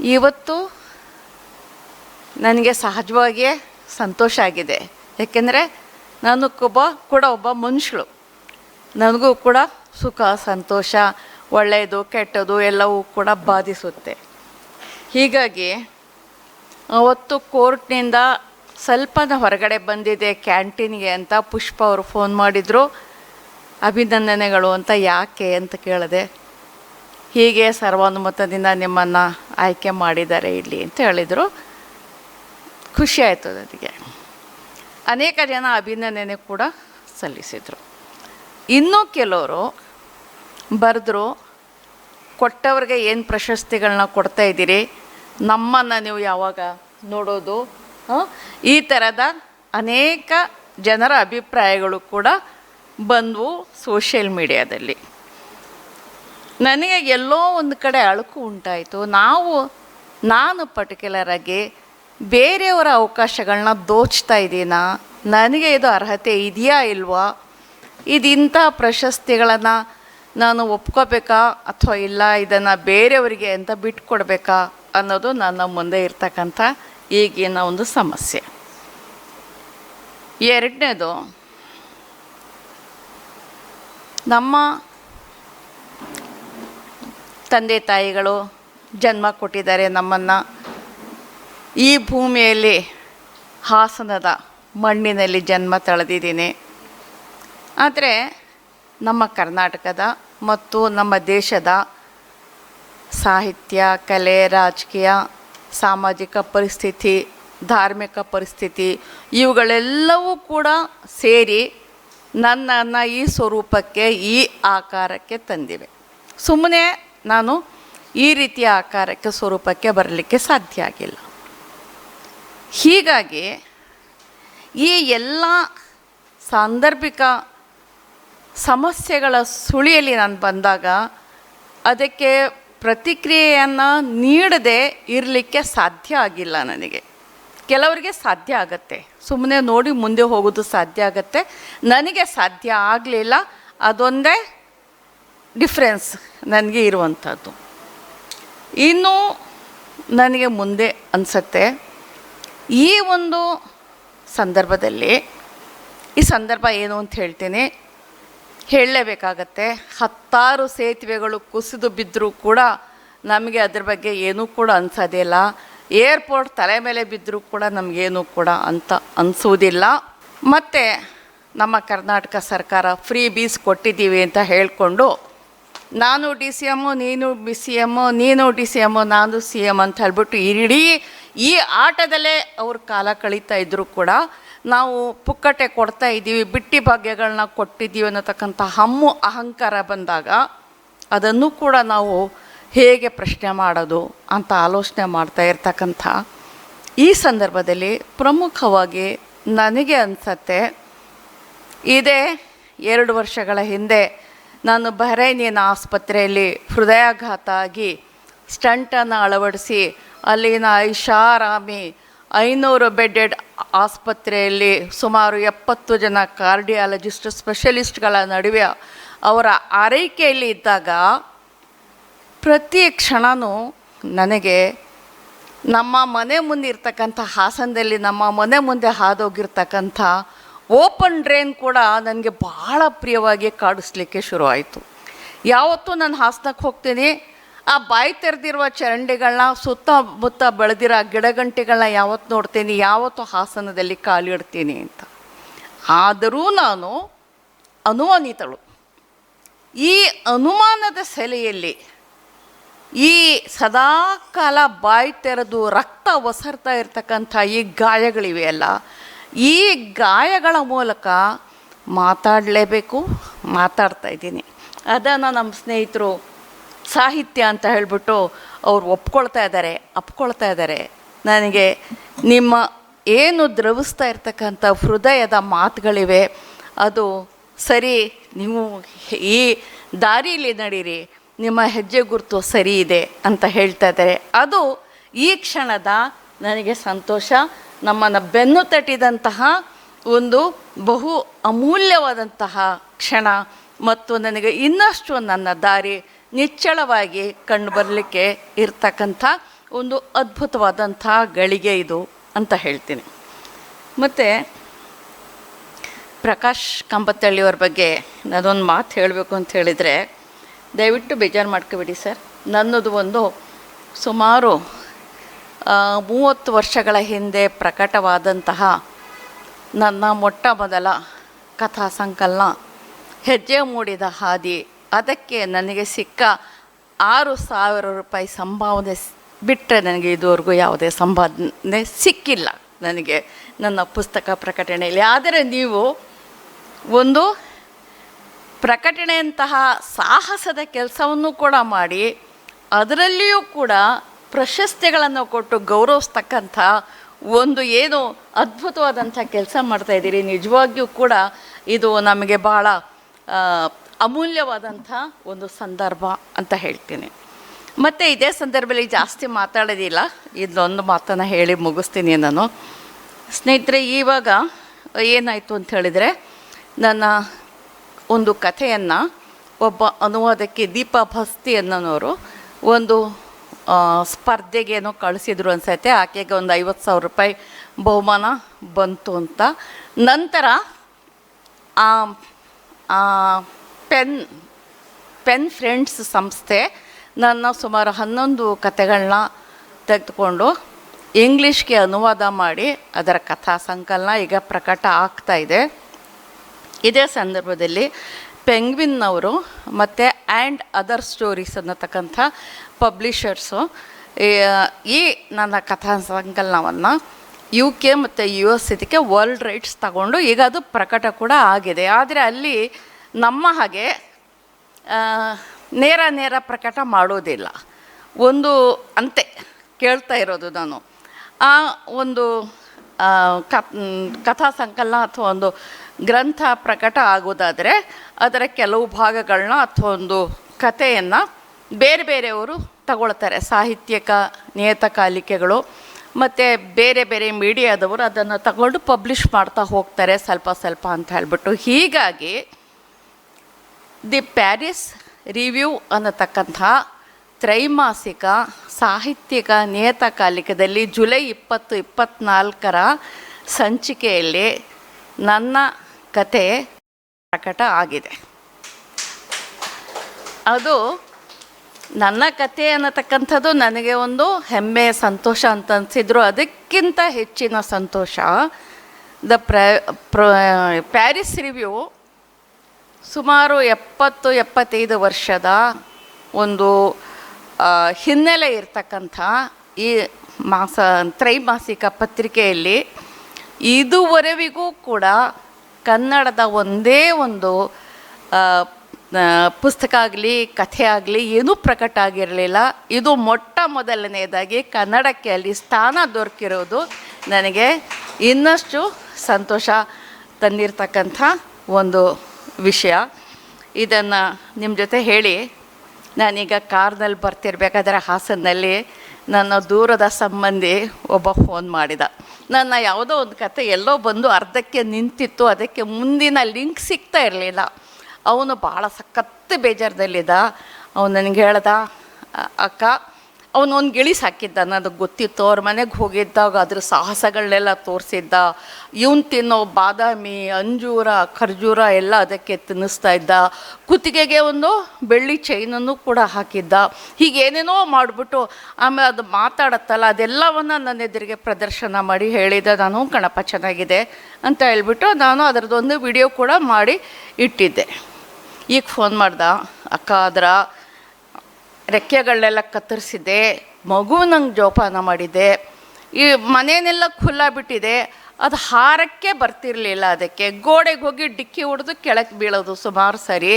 ಇವತ್ತು ನನಗೆ ಸಹಜವಾಗಿಯೇ ಸಂತೋಷ ಆಗಿದೆ. ಏಕೆಂದರೆ ನಾನು ಒಬ್ಬ, ಕೂಡ ಒಬ್ಬ ಮನುಷ್ಯಳು. ನನಗೂ ಕೂಡ ಸುಖ, ಸಂತೋಷ, ಒಳ್ಳೆಯದು, ಕೆಟ್ಟದು ಎಲ್ಲವೂ ಕೂಡ ಬಾಧಿಸುತ್ತೆ. ಹೀಗಾಗಿ ಅವತ್ತು ಕೋರ್ಟ್ನಿಂದ ಸ್ವಲ್ಪನ ಹೊರಗಡೆ ಬಂದಿದೆ ಕ್ಯಾಂಟೀನ್ಗೆ ಅಂತ ಪುಷ್ಪ ಅವರು ಫೋನ್ ಮಾಡಿದರು. ಅಭಿನಂದನೆಗಳು ಅಂತ ಯಾಕೆ ಅಂತ ಕೇಳಿದೆ. ಹೀಗೆ ಸರ್ವಾನುಮತದಿಂದ ನಿಮ್ಮನ್ನು ಆಯ್ಕೆ ಮಾಡಿದ್ದಾರೆ ಇಲ್ಲಿ ಅಂತ ಹೇಳಿದರು. ಖುಷಿ ಆಯಿತು ನನಗೆ ಅನೇಕ ಜನ ಅಭಿನಂದನೆ ಕೂಡ ಸಲ್ಲಿಸಿದರು. ಇನ್ನೂ ಕೆಲವರು ಬರೆದ್ರು, ಕೊಟ್ಟವ್ರಿಗೆ ಏನು ಪ್ರಶಸ್ತಿಗಳನ್ನ ಕೊಡ್ತಾ ಇದ್ದೀರಿ? ನಮ್ಮನ್ನು ನೀವು ಯಾವಾಗ ನೋಡೋದು? ಈ ಥರದ ಅನೇಕ ಜನರ ಅಭಿಪ್ರಾಯಗಳು ಕೂಡ ಬಂದವು ಸೋಷಿಯಲ್ ಮೀಡಿಯಾದಲ್ಲಿ. ನನಗೆ ಎಲ್ಲೋ ಒಂದು ಕಡೆ ಅಳುಕು ಉಂಟಾಯಿತು. ನಾವು, ನಾನು ಪರ್ಟಿಕ್ಯುಲರ್ ಆಗಿ ಬೇರೆಯವರ ಅವಕಾಶಗಳನ್ನ ದೋಚ್ತಾ ಇದ್ದೀನಾ? ನನಗೆ ಇದು ಅರ್ಹತೆ ಇದೆಯಾ ಇಲ್ವಾ? ಇದಿಂಥ ಪ್ರಶಸ್ತಿಗಳನ್ನು ನಾನು ಒಪ್ಕೋಬೇಕಾ? ಅಥವಾ ಇಲ್ಲ, ಇದನ್ನು ಬೇರೆಯವರಿಗೆ ಅಂತ ಬಿಟ್ಕೊಡ್ಬೇಕಾ? ಅನ್ನೋದು ನನ್ನ ಮುಂದೆ ಇರ್ತಕ್ಕಂಥ ಈಗಿನ ಒಂದು ಸಮಸ್ಯೆ. ಎರಡನೇದು, ನಮ್ಮ ತಂದೆ ತಾಯಿಗಳು ಜನ್ಮ ಕೊಟ್ಟಿದ್ದಾರೆ ನಮ್ಮನ್ನು. ಈ ಭೂಮಿಯಲ್ಲಿ ಹಾಸನದ ಮಣ್ಣಿನಲ್ಲಿ ಜನ್ಮ ತಳೆದಿದ್ದೀನಿ. ಆದರೆ ನಮ್ಮ ಕರ್ನಾಟಕದ ಮತ್ತು ನಮ್ಮ ದೇಶದ ಸಾಹಿತ್ಯ, ಕಲೆ, ರಾಜಕೀಯ, ಸಾಮಾಜಿಕ ಪರಿಸ್ಥಿತಿ, ಧಾರ್ಮಿಕ ಪರಿಸ್ಥಿತಿ ಇವುಗಳೆಲ್ಲವೂ ಕೂಡ ಸೇರಿ ನನ್ನನ್ನು ಈ ಸ್ವರೂಪಕ್ಕೆ, ಈ ಆಕಾರಕ್ಕೆ ತಂದಿವೆ. ಸುಮ್ಮನೆ ನಾನು ಈ ರೀತಿಯ ಆಕಾರಕ್ಕೆ, ಸ್ವರೂಪಕ್ಕೆ ಬರಲಿಕ್ಕೆ ಸಾಧ್ಯ ಆಗಿಲ್ಲ. ಹೀಗಾಗಿ ಈ ಎಲ್ಲ ಸಾಂದರ್ಭಿಕ ಸಮಸ್ಯೆಗಳ ಸುಳಿಯಲ್ಲಿ ನಾನು ಬಂದಾಗ ಅದಕ್ಕೆ ಪ್ರತಿಕ್ರಿಯೆಯನ್ನು ನೀಡದೆ ಇರಲಿಕ್ಕೆ ಸಾಧ್ಯ ಆಗಿಲ್ಲ ನನಗೆ. ಕೆಲವರಿಗೆ ಸಾಧ್ಯ ಆಗತ್ತೆ. ಸುಮ್ಮನೆ ನೋಡಿ ಮುಂದೆ ಹೋಗೋದು ಸಾಧ್ಯ ಆಗತ್ತೆ. ನನಗೆ ಸಾಧ್ಯ ಆಗಲಿಲ್ಲ. ಅದೊಂದೇ ಡಿಫ್ರೆನ್ಸ್ ನನಗೆ ಇರುವಂಥದ್ದು. ಇನ್ನೂ ನನಗೆ ಮುಂದೆ ಅನಿಸತ್ತೆ, ಈ ಒಂದು ಸಂದರ್ಭದಲ್ಲಿ, ಈ ಸಂದರ್ಭ ಏನು ಅಂತ ಹೇಳ್ತೀನಿ. ಹೇಳಲೇಬೇಕಾಗತ್ತೆ, ಹತ್ತಾರು ಸೇತುವೆಗಳು ಕುಸಿದು ಬಿದ್ದರೂ ಕೂಡ ನಮಗೆ ಅದ್ರ ಬಗ್ಗೆ ಏನೂ ಕೂಡ ಅನ್ಸೋದೇ ಇಲ್ಲ. ಏರ್ಪೋರ್ಟ್ ತಲೆ ಮೇಲೆ ಬಿದ್ದರೂ ಕೂಡ ನಮಗೇನು ಕೂಡ ಅಂತ ಅನಿಸೋದಿಲ್ಲ ಮತ್ತು ನಮ್ಮ ಕರ್ನಾಟಕ ಸರ್ಕಾರ ಫ್ರೀ ಬೀಸ್ ಕೊಟ್ಟಿದ್ದೀವಿ ಅಂತ ಹೇಳಿಕೊಂಡು ನಾನು ಡಿ ಸಿ ಎಮ್ಮು ನೀನು ಬಿ ಸಿ ಎಮ್ಮು ನೀನು ಡಿ ಸಿ ಎಮ್ಮು ನಾನು ಸಿ ಎಂ ಅಂತ ಹೇಳ್ಬಿಟ್ಟು ಇಡೀ ಈ ಆಟದಲ್ಲೇ ಅವ್ರ ಕಾಲ ಕಳೀತಾ ಇದ್ರು ಕೂಡ ನಾವು ಪುಕ್ಕಟೆ ಕೊಡ್ತಾ ಇದ್ದೀವಿ, ಬಿಟ್ಟಿ ಭಾಗ್ಯಗಳನ್ನ ಕೊಟ್ಟಿದ್ದೀವಿ ಅನ್ನತಕ್ಕಂಥ ಹಮ್ಮು ಅಹಂಕಾರ ಬಂದಾಗ ಅದನ್ನು ಕೂಡ ನಾವು ಹೇಗೆ ಪ್ರಶ್ನೆ ಮಾಡೋದು ಅಂತ ಆಲೋಚನೆ ಮಾಡ್ತಾ ಇರ್ತಕ್ಕಂಥ ಈ ಸಂದರ್ಭದಲ್ಲಿ ಪ್ರಮುಖವಾಗಿ ನನಗೆ ಅನಿಸತ್ತೆ, ಇದೇ ಎರಡು ವರ್ಷಗಳ ಹಿಂದೆ ನಾನು ಬಹರೈನಿಯನ್ ಆಸ್ಪತ್ರೆಯಲ್ಲಿ ಹೃದಯಾಘಾತ ಆಗಿ ಸ್ಟಂಟನ್ನು ಅಳವಡಿಸಿ ಅಲ್ಲಿನ ಐಷಾರಾಮಿ ಐನೂರು ಬೆಡ್ಡೆಡ್ ಆಸ್ಪತ್ರೆಯಲ್ಲಿ ಸುಮಾರು ಎಪ್ಪತ್ತು ಜನ ಕಾರ್ಡಿಯಾಲಜಿಸ್ಟ್ ಸ್ಪೆಷಲಿಸ್ಟ್ಗಳ ನಡುವೆ ಅವರ ಆರೈಕೆಯಲ್ಲಿ ಇದ್ದಾಗ ಪ್ರತಿ ಕ್ಷಣವೂ ನನಗೆ ನಮ್ಮ ಮನೆ ಮುಂದೆ ಇರ್ತಕ್ಕಂಥ ಹಾಸನದಲ್ಲಿ ನಮ್ಮ ಮನೆ ಮುಂದೆ ಹಾದೋಗಿರ್ತಕ್ಕಂಥ ಓಪನ್ ಡ್ರೈನ್ ಕೂಡ ನನಗೆ ಭಾಳ ಪ್ರಿಯವಾಗಿ ಕಾಡಿಸ್ಲಿಕ್ಕೆ ಶುರುವಾಯಿತು. ಯಾವತ್ತೂ ನಾನು ಹಾಸನಕ್ಕೆ ಹೋಗ್ತೀನಿ. ಆ ಬಾಯಿ ತೆರೆದಿರುವ ಚರಂಡಿಗಳನ್ನ ಸುತ್ತಮುತ್ತ ಬೆಳೆದಿರೋ ಗಿಡಗಂಟೆಗಳನ್ನ ಯಾವತ್ತು ನೋಡ್ತೀನಿ, ಯಾವತ್ತು ಹಾಸನದಲ್ಲಿ ಕಾಲಿಡ್ತೀನಿ ಅಂತ. ಆದರೂ ನಾನು ಅನುಮಾನಿತಳು. ಈ ಅನುಮಾನದ ಸೆಲೆಯಲ್ಲಿ ಈ ಸದಾಕಾಲ ಬಾಯಿ ತೆರೆದು ರಕ್ತ ಒಸರ್ತಾ ಇರ್ತಕ್ಕಂಥ ಈ ಗಾಯಗಳಿವೆಯಲ್ಲ ಈ ಗಾಯಗಳ ಮೂಲಕ ಮಾತಾಡಲೇಬೇಕು, ಮಾತಾಡ್ತಾ ಇದ್ದೀನಿ. ಅದನ್ನು ನಮ್ಮ ಸ್ನೇಹಿತರು ಸಾಹಿತ್ಯ ಅಂತ ಹೇಳಿಬಿಟ್ಟು ಅವ್ರು ಒಪ್ಕೊಳ್ತಾ ಇದ್ದಾರೆ, ಅಪ್ಕೊಳ್ತಾ ಇದ್ದಾರೆ. ನನಗೆ ನಿಮ್ಮ ಏನು ದ್ರವಿಸ್ತಾ ಇರ್ತಕ್ಕಂಥ ಹೃದಯದ ಮಾತುಗಳಿವೆ, ಅದು ಸರಿ, ನೀವು ಈ ದಾರಿಯಲ್ಲಿ ನಡೀರಿ, ನಿಮ್ಮ ಹೆಜ್ಜೆ ಗುರುತು ಸರಿ ಇದೆ ಅಂತ ಹೇಳ್ತಾ ಇದ್ದಾರೆ. ಅದು ಈ ಕ್ಷಣದ ನನಗೆ ಸಂತೋಷ ನಮ್ಮನ್ನು ಬೆನ್ನು ತಟ್ಟಿದಂತಹ ಒಂದು ಬಹು ಅಮೂಲ್ಯವಾದಂತಹ ಕ್ಷಣ ಮತ್ತು ನನಗೆ ಇನ್ನಷ್ಟು ನನ್ನ ದಾರಿ ನಿಚ್ಚಳವಾಗಿ ಕಂಡು ಬರಲಿಕ್ಕೆ ಇರ್ತಕ್ಕಂಥ ಒಂದು ಅದ್ಭುತವಾದಂಥ ಗಳಿಗೆ ಇದು ಅಂತ ಹೇಳ್ತೀನಿ. ಮತ್ತು ಪ್ರಕಾಶ್ ಕಂಬತ್ತಳ್ಳಿಯವ್ರ ಬಗ್ಗೆ ನಾನೊಂದು ಮಾತು ಹೇಳಬೇಕು ಅಂತ ಹೇಳಿದರೆ ದಯವಿಟ್ಟು ಬೇಜಾರು ಮಾಡ್ಕೋಬೇಡಿ ಸರ್. ನನ್ನದು ಒಂದು ಸುಮಾರು ಮೂವತ್ತು ವರ್ಷಗಳ ಹಿಂದೆ ಪ್ರಕಟವಾದಂತಹ ನನ್ನ ಮೊಟ್ಟ ಮೊದಲ ಕಥಾ ಸಂಕಲನ, ಹೆಜ್ಜೆ ಮೂಡಿದ ಹಾದಿ, ಅದಕ್ಕೆ ನನಗೆ ಸಿಕ್ಕ ಆರು ಸಾವಿರ ರೂಪಾಯಿ ಸಂಭಾವನೆ ಬಿಟ್ಟರೆ ನನಗೆ ಇದುವರೆಗೂ ಯಾವುದೇ ಸಂಪಾದನೆ ಸಿಕ್ಕಿಲ್ಲ ನನಗೆ ನನ್ನ ಪುಸ್ತಕ ಪ್ರಕಟಣೆಯಲ್ಲಿ. ಆದರೆ ನೀವು ಒಂದು ಪ್ರಕಟಣೆಯಂತಹ ಸಾಹಸದ ಕೆಲಸವನ್ನು ಕೂಡ ಮಾಡಿ, ಅದರಲ್ಲಿಯೂ ಕೂಡ ಪ್ರಶಸ್ತಿಗಳನ್ನು ಕೊಟ್ಟು ಗೌರವಿಸ್ತಕ್ಕಂಥ ಒಂದು ಏನು ಅದ್ಭುತವಾದಂಥ ಕೆಲಸ ಮಾಡ್ತಾ ಇದ್ದೀರಿ. ನಿಜವಾಗಿಯೂ ಕೂಡ ಇದು ನಮಗೆ ಆ, ಅಮೂಲ್ಯವಾದಂಥ ಒಂದು ಸಂದರ್ಭ ಅಂತ ಹೇಳ್ತೀನಿ. ಮತ್ತು ಇದೇ ಸಂದರ್ಭದಲ್ಲಿ ಜಾಸ್ತಿ ಮಾತಾಡೋದಿಲ್ಲ. ಇದೊಂದು ಮಾತನ್ನು ಹೇಳಿ ಮುಗಿಸ್ತೀನಿ ನಾನು. ಸ್ನೇಹಿತರೆ ಇವಾಗ ಏನಾಯಿತು ಅಂತ ಹೇಳಿದರೆ ನನ್ನ ಒಂದು ಕಥೆಯನ್ನು ಒಬ್ಬ ಅನುವಾದಕ್ಕೆ ದೀಪಾ ಭಸ್ತಿ ಅನ್ನೋರು ಒಂದು ಸ್ಪರ್ಧೆಗೇನೋ ಕಳಿಸಿದ್ರು ಅನಿಸೈತೆ. ಆಕೆಗೆ ಒಂದು ಐವತ್ತು ಸಾವಿರ ರೂಪಾಯಿ ಬಹುಮಾನ ಬಂತು ಅಂತ. ನಂತರ ಆ ಪೆನ್ ಪೆನ್ ಫ್ರೆಂಡ್ಸ್ ಸಂಸ್ಥೆ ನನ್ನ ಸುಮಾರು ಹನ್ನೊಂದು ಕತೆಗಳನ್ನ ತೆಗೆದುಕೊಂಡು ಇಂಗ್ಲೀಷ್ಗೆ ಅನುವಾದ ಮಾಡಿ ಅದರ ಕಥಾ ಸಂಕಲನ ಈಗ ಪ್ರಕಟ ಆಗ್ತಾ ಇದೆ. ಇದೇ ಸಂದರ್ಭದಲ್ಲಿ ಪೆಂಗ್ವಿನ್ನವರು ಮತ್ತು ಆ್ಯಂಡ್ ಅದರ್ ಸ್ಟೋರೀಸ್ ಅನ್ನತಕ್ಕಂಥ ಪಬ್ಲಿಷರ್ಸು. ಈ ನನ್ನ ಕಥಾ ಸಂಕಲನವನ್ನು ಯು ಕೆ ಮತ್ತು ಯು ಎಸ್ ಇದಕ್ಕೆ ವರ್ಲ್ಡ್ ರೈಟ್ಸ್ ತಗೊಂಡು ಈಗ ಅದು ಪ್ರಕಟ ಕೂಡ ಆಗಿದೆ. ಆದರೆ ಅಲ್ಲಿ ನಮ್ಮ ಹಾಗೆ ನೇರ ನೇರ ಪ್ರಕಟ ಮಾಡೋದಿಲ್ಲ. ಒಂದು ಅಂತೆ ಕೇಳ್ತಾ ಇರೋದು ನಾನು. ಆ ಒಂದು ಕಥಾ ಸಂಕಲನ ಅಥವಾ ಒಂದು ಗ್ರಂಥ ಪ್ರಕಟ ಆಗೋದಾದರೆ ಅದರ ಕೆಲವು ಭಾಗಗಳನ್ನ ಅಥವಾ ಒಂದು ಕಥೆಯನ್ನು ಬೇರೆ ಬೇರೆಯವರು ತಗೊಳ್ತಾರೆ. ಸಾಹಿತ್ಯಕ ನಿಯತಕಾಲಿಕೆಗಳು ಮತ್ತು ಬೇರೆ ಬೇರೆ ಮೀಡಿಯಾದವರು ಅದನ್ನು ತಗೊಂಡು ಪಬ್ಲಿಷ್ ಮಾಡ್ತಾ ಹೋಗ್ತಾರೆ ಸ್ವಲ್ಪ ಸ್ವಲ್ಪ ಅಂತ ಹೇಳ್ಬಿಟ್ಟು. ಹೀಗಾಗಿ ದಿ ಪ್ಯಾರಿಸ್ ರಿವ್ಯೂ ಅನ್ನತಕ್ಕಂಥ ತ್ರೈಮಾಸಿಕ ಸಾಹಿತ್ಯಿಕ ನಿಯತಕಾಲಿಕದಲ್ಲಿ ಜುಲೈ ಇಪ್ಪತ್ತು ಇಪ್ಪತ್ತ್ನಾಲ್ಕರ ಸಂಚಿಕೆಯಲ್ಲಿ ನನ್ನ ಕತೆ ಪ್ರಕಟ ಆಗಿದೆ. ಅದು ನನ್ನ ಕತೆ ಅನ್ನತಕ್ಕಂಥದ್ದು ನನಗೆ ಒಂದು ಹೆಮ್ಮೆ, ಸಂತೋಷ ಅಂತ ಅನಿಸಿದ್ರು. ಅದಕ್ಕಿಂತ ಹೆಚ್ಚಿನ ಸಂತೋಷ, ದ ಪ್ರ ಪ್ಯಾರಿಸ್ ರಿವ್ಯೂ ಸುಮಾರು ಎಪ್ಪತ್ತು, ಎಪ್ಪತ್ತೈದು ವರ್ಷದ ಒಂದು ಹಿನ್ನೆಲೆ ಇರ್ತಕ್ಕಂಥ ಈ ಮಾಸ, ತ್ರೈಮಾಸಿಕ ಪತ್ರಿಕೆಯಲ್ಲಿ ಇದುವರೆವಿಗೂ ಕೂಡ ಕನ್ನಡದ ಒಂದೇ ಒಂದು ಪುಸ್ತಕ ಆಗಲಿ, ಕಥೆ ಆಗಲಿ ಏನೂ ಪ್ರಕಟ ಆಗಿರಲಿಲ್ಲ. ಇದು ಮೊಟ್ಟ ಮೊದಲನೆಯದಾಗಿ ಕನ್ನಡಕ್ಕೆ ಅಲ್ಲಿ ಸ್ಥಾನ ದೊರಕಿರೋದು ನನಗೆ ಇನ್ನಷ್ಟು ಸಂತೋಷ ತಂದಿರತಕ್ಕಂಥ ಒಂದು ವಿಷಯ. ಇದನ್ನು ನಿಮ್ಮ ಜೊತೆ ಹೇಳಿ. ನಾನೀಗ ಕಾರ್ನಲ್ಲಿ ಬರ್ತಿರ್ಬೇಕಾದ್ರೆ ಹಾಸನಲ್ಲಿ ನನ್ನ ದೂರದ ಸಂಬಂಧಿ ಒಬ್ಬ ಫೋನ್ ಮಾಡಿದ. ನನ್ನ ಯಾವುದೋ ಒಂದು ಕತೆ ಎಲ್ಲೋ ಬಂದು ಅರ್ಧಕ್ಕೆ ನಿಂತಿತ್ತು, ಅದಕ್ಕೆ ಮುಂದಿನ ಲಿಂಕ್ ಸಿಗ್ತಾ ಇರಲಿಲ್ಲ. ಅವನು ಭಾಳ ಸಖತ್ತು ಬೇಜಾರದಲ್ಲಿದ್ದ. ಅವನು ನನಗೆ ಹೇಳ್ದ ಅಕ್ಕ ಅವನು ಒಂದು ಗಿಳಿಸ್ ಹಾಕಿದ್ದ ನನಗೆ ಗೊತ್ತಿತ್ತು, ಅವ್ರ ಮನೆಗೆ ಹೋಗಿದ್ದಾಗ ಅದ್ರ ಸಾಹಸಗಳನ್ನೆಲ್ಲ ತೋರಿಸಿದ್ದ. ಇವನು ತಿನ್ನೋ ಬಾದಾಮಿ, ಅಂಜೂರ, ಖರ್ಜೂರ ಎಲ್ಲ ಅದಕ್ಕೆ ತಿನ್ನಿಸ್ತಾ ಇದ್ದ. ಕುತ್ತಿಗೆಗೆ ಒಂದು ಬೆಳ್ಳಿ ಚೈನನ್ನು ಕೂಡ ಹಾಕಿದ್ದ. ಹೀಗೇನೇನೋ ಮಾಡಿಬಿಟ್ಟು ಆಮೇಲೆ ಅದು ಮಾತಾಡತ್ತಲ್ಲ, ಅದೆಲ್ಲವನ್ನು ನನ್ನ ಎದುರಿಗೆ ಪ್ರದರ್ಶನ ಮಾಡಿ ಹೇಳಿದ ನಾನು, ಕಣಪ್ಪ, ಚೆನ್ನಾಗಿದೆ ಅಂತ ಹೇಳ್ಬಿಟ್ಟು ನಾನು ಅದರದ್ದೊಂದು ವಿಡಿಯೋ ಕೂಡ ಮಾಡಿ ಇಟ್ಟಿದ್ದೆ. ಈಗ ಫೋನ್ ಮಾಡ್ದ, ಅಕ್ಕ ಅದರ ರೆಕ್ಕೆಗಳನ್ನೆಲ್ಲ ಕತ್ತರಿಸಿದೆ ಮಗು ನಂಗೆ ಜೋಪಾನ ಮಾಡಿದೆ, ಈ ಮನೆಯನ್ನೆಲ್ಲ ಖುಲ್ಲ ಬಿಟ್ಟಿದೆ ಅದು ಹಾರಕ್ಕೆ ಬರ್ತಿರಲಿಲ್ಲ ಅದಕ್ಕೆ. ಗೋಡೆಗೆ ಹೋಗಿ ಡಿಕ್ಕಿ ಹೊಡೆದು ಕೆಳಕ್ಕೆ ಬೀಳೋದು ಸುಮಾರು ಸರಿ.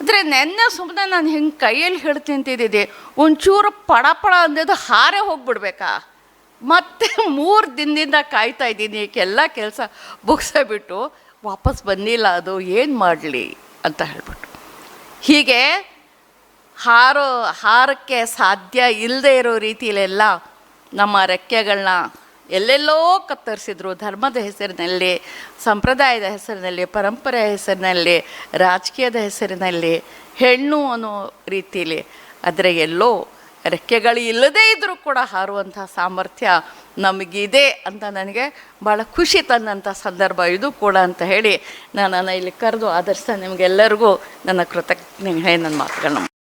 ಅಂದರೆ ನೆನ್ನೆ ಸುಮ್ಮನೆ ನಾನು ಹಿಂಗೆ ಕೈಯಲ್ಲಿ ಹಿಡ್ದು ತಿಂತಿದ್ದಿದ್ದೆ ಒಂಚೂರು ಪಡ ಪಡ ಅಂದಿದ್ದು ಹಾರೇ ಹೋಗ್ಬಿಡ್ಬೇಕಾ? ಮತ್ತೆ ಮೂರು ದಿನದಿಂದ ಕಾಯ್ತಾ ಇದ್ದೀನಿ ಈಗೆಲ್ಲ ಕೆಲಸ ಬಿಟ್ಟು ವಾಪಸ್ ಬಂದಿಲ್ಲ ಅದು, ಏನು ಮಾಡಲಿ ಅಂತ ಹೇಳ್ಬಿಟ್ಟು ಹೀಗೆ ಹಾರೋ, ಹಾರಕ್ಕೆ ಸಾಧ್ಯ ಇಲ್ಲದೆ ಇರೋ ರೀತಿಯಲ್ಲೆಲ್ಲ ನಮ್ಮ ರೆಕ್ಕೆಗಳನ್ನ ಎಲ್ಲೆಲ್ಲೋ ಕತ್ತರಿಸಿದ್ರು. ಧರ್ಮದ ಹೆಸರಿನಲ್ಲಿ, ಸಂಪ್ರದಾಯದ ಹೆಸರಿನಲ್ಲಿ, ಪರಂಪರೆಯ ಹೆಸರಿನಲ್ಲಿ, ರಾಜಕೀಯದ ಹೆಸರಿನಲ್ಲಿ, ಹೆಣ್ಣು ಅನ್ನೋ ರೀತಿಯಲ್ಲಿ ಆದರೆ ಎಲ್ಲೋ ರೆಕ್ಕೆಗಳು ಇಲ್ಲದೇ ಇದ್ದರೂ ಕೂಡ ಹಾರುವಂಥ ಸಾಮರ್ಥ್ಯ ನಮಗಿದೆ ಅಂತ ನನಗೆ ಭಾಳ ಖುಷಿ ತಂದಂಥ ಸಂದರ್ಭ ಇದು ಕೂಡ ಅಂತ ಹೇಳಿ ನಾನು ಇಲ್ಲಿ ಕರೆದು ಆದರ್ಶ ನಿಮಗೆಲ್ಲರಿಗೂ ನನ್ನ ಕೃತಜ್ಞ ನನ್ನ ಮಾತುಗಳನ್ನ